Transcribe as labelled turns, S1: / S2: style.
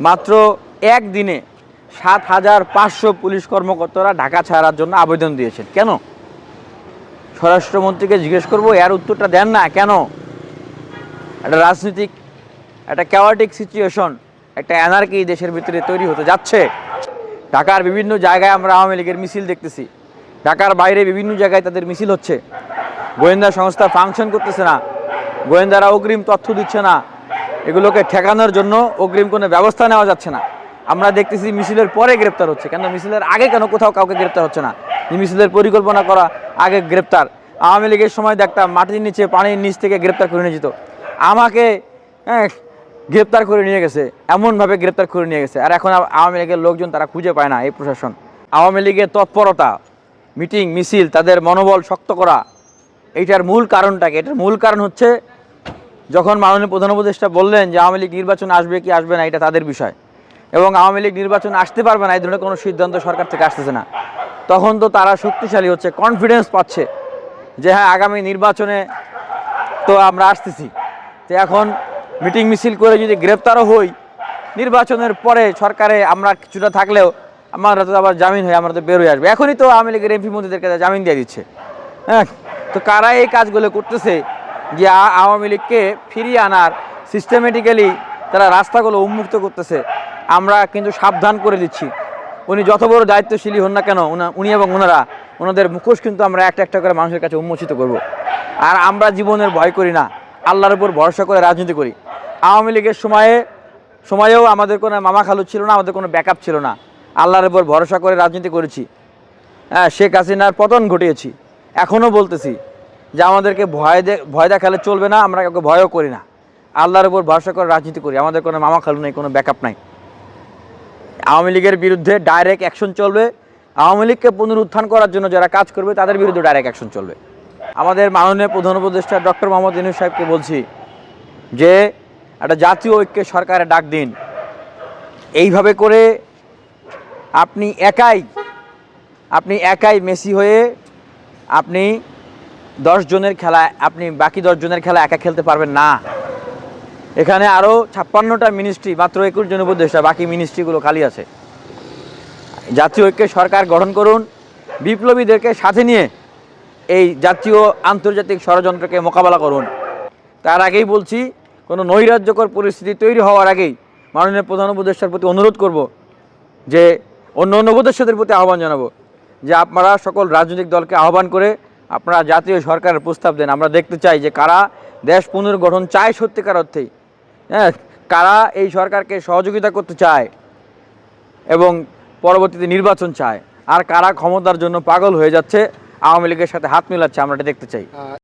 S1: মাত্র একদিনে সাত হাজার পাঁচশো পুলিশ কর্মকর্তারা ঢাকা ছাড়ার জন্য আবেদন দিয়েছেন। কেন? স্বরাষ্ট্রমন্ত্রীকে জিজ্ঞেস করব, এর উত্তরটা দেন না, কেন? একটা রাজনৈতিক, একটা ক্যাওয়াটিক সিচুয়েশন একটা অ্যানার্কি দেশের ভিতরে তৈরি হতে যাচ্ছে। ঢাকার বিভিন্ন জায়গায় আমরা আওয়ামী লীগের মিছিল দেখতেছি। ঢাকার বাইরে বিভিন্ন জায়গায় তাদের মিছিল হচ্ছে। গোয়েন্দা সংস্থা ফাংশন করতেছে না। গোয়েন্দারা অগ্রিম তথ্য দিচ্ছে না। এগুলোকে ঠেকানোর জন্য অগ্রিম কোনো ব্যবস্থা নেওয়া যাচ্ছে না। আমরা দেখতেছি মিছিলের পরে গ্রেপ্তার হচ্ছে। কেন মিছিলের আগে কেন কোথাও কাউকে গ্রেপ্তার হচ্ছে না? মিছিলের পরিকল্পনা করা আগে গ্রেপ্তার। আওয়ামী লীগের সময় দেখতাম মাটির নিচে পানির নিচ থেকে গ্রেপ্তার করে নিয়ে যেত। আমাকে হ্যাঁ, গ্রেপ্তার করে নিয়ে গেছে। এমনভাবে গ্রেপ্তার করে নিয়ে গেছে। আর এখন আওয়ামী লীগের লোকজন তারা খুঁজে পায় না এই প্রশাসন। আওয়ামী লীগের তৎপরতা মিটিং মিছিল তাদের মনোবল শক্ত করা এইটার মূল কারণটাকে এটার মূল কারণ হচ্ছে যখন মাননীয় প্রধান উপদেষ্টা বললেন যে আওয়ামী লীগ নির্বাচন আসবে কি আসবে না, এটা তাদের বিষয়। এবং আওয়ামী লীগ নির্বাচন আসতে পারবে না, এই ধরনের কোনো সিদ্ধান্ত সরকার থেকে আসতেছে না। তখন তো তারা শক্তিশালী হচ্ছে কনফিডেন্স পাচ্ছে যে হ্যাঁ আগামী নির্বাচনে তো আমরা আসতেছি। তো এখন মিটিং মিছিল করে যদি গ্রেপ্তারও হই, নির্বাচনের পরে সরকারে আমরা কিছুটা থাকলেও আমরা তো আবার জামিন হয়ে আমরা তো বের হয়ে আসবে। এখনই তো আওয়ামী লীগের এমপি মন্ত্রীদেরকে জামিন দিয়ে দিচ্ছে। হ্যাঁ তো কারা এই কাজগুলো করতেছে? যে আওয়ামী লীগকে ফিরিয়ে আনার সিস্টেমেটিক্যালি তারা রাস্তাগুলো উন্মুক্ত করতেছে। আমরা কিন্তু সাবধান করে দিচ্ছি। উনি যত বড় দায়িত্বশীলই হন না কেন, উনি এবং ওনারা ওনাদের মুখোশ কিন্তু আমরা একটা একটা করে মানুষের কাছে উন্মোচিত করব। আর আমরা জীবনের ভয় করি না। আল্লাহর উপর ভরসা করে রাজনীতি করি। আওয়ামী লীগের সময়ে, সময়েও আমাদের কোনো মামা খালু ছিল না, আমাদের কোনো ব্যাকআপ ছিল না। আল্লাহর উপর ভরসা করে রাজনীতি করেছি। হ্যাঁ শেখ হাসিনার পতন ঘটিয়েছি। এখনও বলতেছি যে আমাদেরকে ভয় ভয় দেখালে চলবে না, আমরা কাউকে ভয়ও করি না। আল্লাহর উপর ভরসা করে রাজনীতি করি। আমাদের কোনো মামা খালু নেই, কোনো ব্যাকআপ নাই। আওয়ামী লীগের বিরুদ্ধে ডাইরেক্ট অ্যাকশন চলবে। আওয়ামী লীগকে পুনরুত্থান করার জন্য যারা কাজ করবে, তাদের বিরুদ্ধে ডাইরেক্ট অ্যাকশন চলবে। আমাদের মাননীয় প্রধান উপদেষ্টা ডক্টর মোহাম্মদ ইনুস সাহেবকে বলছি যে, একটা জাতীয় ঐক্যের সরকারে ডাক দিন। এইভাবে করে আপনি একাই আপনি একাই মেসি হয়ে আপনি দশ জনের খেলা আপনি বাকি দশ জনের খেলা একা খেলতে পারবেন না। এখানে আরও ছাপ্পান্নটা মিনিস্ট্রি মাত্র একুশ জন উপদেষ্টা, বাকি মিনিস্ট্রিগুলো খালি আছে। জাতীয় ঐক্যের সরকার গঠন করুন, বিপ্লবীদেরকে সাথে নিয়ে এই জাতীয় আন্তর্জাতিক ষড়যন্ত্রকে মোকাবেলা করুন। তার আগেই বলছি, কোনো নৈরাজ্যকর পরিস্থিতি তৈরি হওয়ার আগেই মাননীয় প্রধান উপদেষ্টার প্রতি অনুরোধ করব যে অন্য অন্য উপদেষ্টাদের প্রতি আহ্বান জানাব, যে আপনারা সকল রাজনৈতিক দলকে আহ্বান করে আপনারা জাতীয় সরকারের প্রস্তাব দেন, আমরা দেখতে চাই যে কারা দেশ পুনর্গঠন চায় সত্যিকার অর্থেই। হ্যাঁ কারা এই সরকারকে সহযোগিতা করতে চায় এবং পরবর্তীতে নির্বাচন চায়, আর কারা ক্ষমতার জন্য পাগল হয়ে যাচ্ছে, আওয়ামী লীগের সাথে হাত মিলাচ্ছে, আমরা এটা দেখতে চাই।